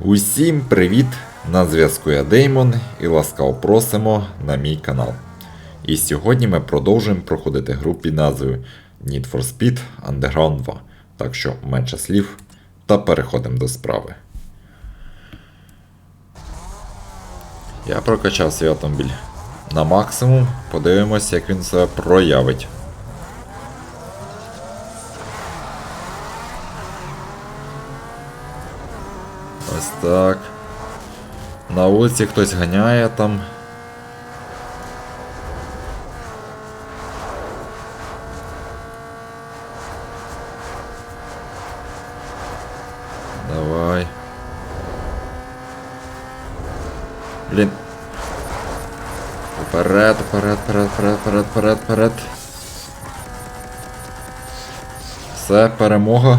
Усім привіт! На зв'язку я Деймон і ласкаво просимо на мій канал. І сьогодні ми продовжуємо проходити гру під назвою Need for Speed Underground 2. Так що менше слів та переходимо до справи. Я прокачав свій автомобіль на максимум. Подивимось, як він себе проявить. Ось так. На вулиці хтось ганяє там. Давай. Блін. Вперед, вперед, вперед, вперед, вперед, вперед, вперед. Все, перемога.